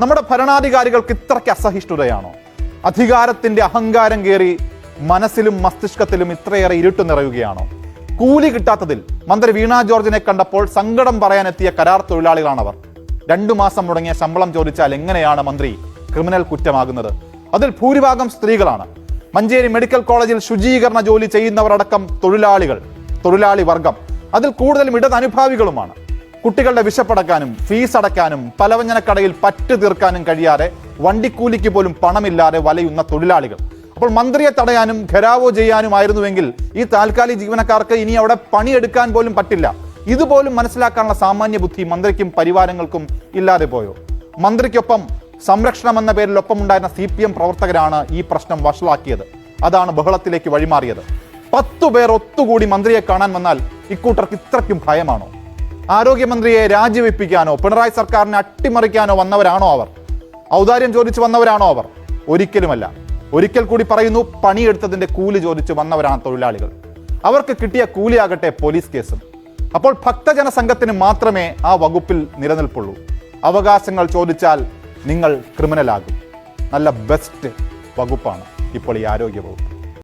നമ്മുടെ ഭരണാധികാരികൾക്ക് ഇത്രയ്ക്ക് അസഹിഷ്ണുതയാണോ? അധികാരത്തിന്റെ അഹങ്കാരം കയറി മനസ്സിലും മസ്തിഷ്കത്തിലും ഇത്രയേറെ ഇരുട്ട് നിറയുകയാണോ? കൂലി കിട്ടാത്തതിൽ മന്ത്രി വീണ ജോർജിനെ കണ്ടപ്പോൾ സങ്കടം പറയാനെത്തിയ കരാർ തൊഴിലാളികളാണവർ. രണ്ടു മാസം മുടങ്ങിയ ശമ്പളം ചോദിച്ചാൽ എങ്ങനെയാണ് മന്ത്രി ക്രിമിനൽ കുറ്റമാകുന്നത്? അതിൽ ഭൂരിഭാഗം സ്ത്രീകളാണ്. മഞ്ചേരി മെഡിക്കൽ കോളേജിൽ ശുചീകരണ ജോലി ചെയ്യുന്നവരടക്കം തൊഴിലാളികൾ തൊഴിലാളി വർഗം. അതിൽ കൂടുതലും ഇടത് അനുഭാവികളുമാണ് കുട്ടികളുടെ വിശപ്പടക്കാനും ഫീസ് അടക്കാനും പലവ്യഞ്ജനക്കടയിൽ പറ്റ് തീർക്കാനും കഴിയാതെ വണ്ടിക്കൂലിക്ക് പോലും പണമില്ലാതെ വലയുന്ന തൊഴിലാളികൾ. അപ്പോൾ മന്ത്രിയെ തടയാനും ഘരാവോ ചെയ്യാനുമായിരുന്നുവെങ്കിൽ ഈ താൽക്കാലിക ജീവനക്കാർക്ക് ഇനി അവിടെ പണിയെടുക്കാൻ പോലും പറ്റില്ല. ഇതുപോലും മനസ്സിലാക്കാനുള്ള സാമാന്യ ബുദ്ധി മന്ത്രിക്കും പരിവാരങ്ങൾക്കും ഇല്ലാതെ പോയോ? മന്ത്രിക്കൊപ്പം സംരക്ഷണം എന്ന പേരിൽ ഒപ്പമുണ്ടായിരുന്ന സി പി എം പ്രവർത്തകരാണ് ഈ പ്രശ്നം വഷളാക്കിയത്. അതാണ് ബഹളത്തിലേക്ക് വഴിമാറിയത്. പത്തു പേർ ഒത്തുകൂടി മന്ത്രിയെ കാണാൻ വന്നാൽ ഇക്കൂട്ടർക്ക് ഇത്രയ്ക്കും ഭയമാണോ? ആരോഗ്യമന്ത്രിയെ രാജിവെപ്പിക്കാനോ പിണറായി സർക്കാരിനെ അട്ടിമറിക്കാനോ വന്നവരാണോ അവർ? ഔദാര്യം ചോദിച്ചു വന്നവരാണോ അവർ? ഒരിക്കലുമല്ല. ഒരിക്കൽ കൂടി പറയുന്നു പണിയെടുത്തതിന്റെ കൂലി ചോദിച്ചു വന്നവരാണ് തൊഴിലാളികൾ. അവർക്ക് കിട്ടിയ കൂലിയാകട്ടെ പോലീസ് കേസും. അപ്പോൾ ഭക്തജന സംഘത്തിന് മാത്രമേ ആ വകുപ്പിൽ നിലനിൽപ്പുള്ളൂ. അവകാശങ്ങൾ ചോദിച്ചാൽ നിങ്ങൾ ക്രിമിനലാകും. നല്ല ബെസ്റ്റ് വകുപ്പാണ് ഇപ്പോൾ ഈ ആരോഗ്യ വകുപ്പ്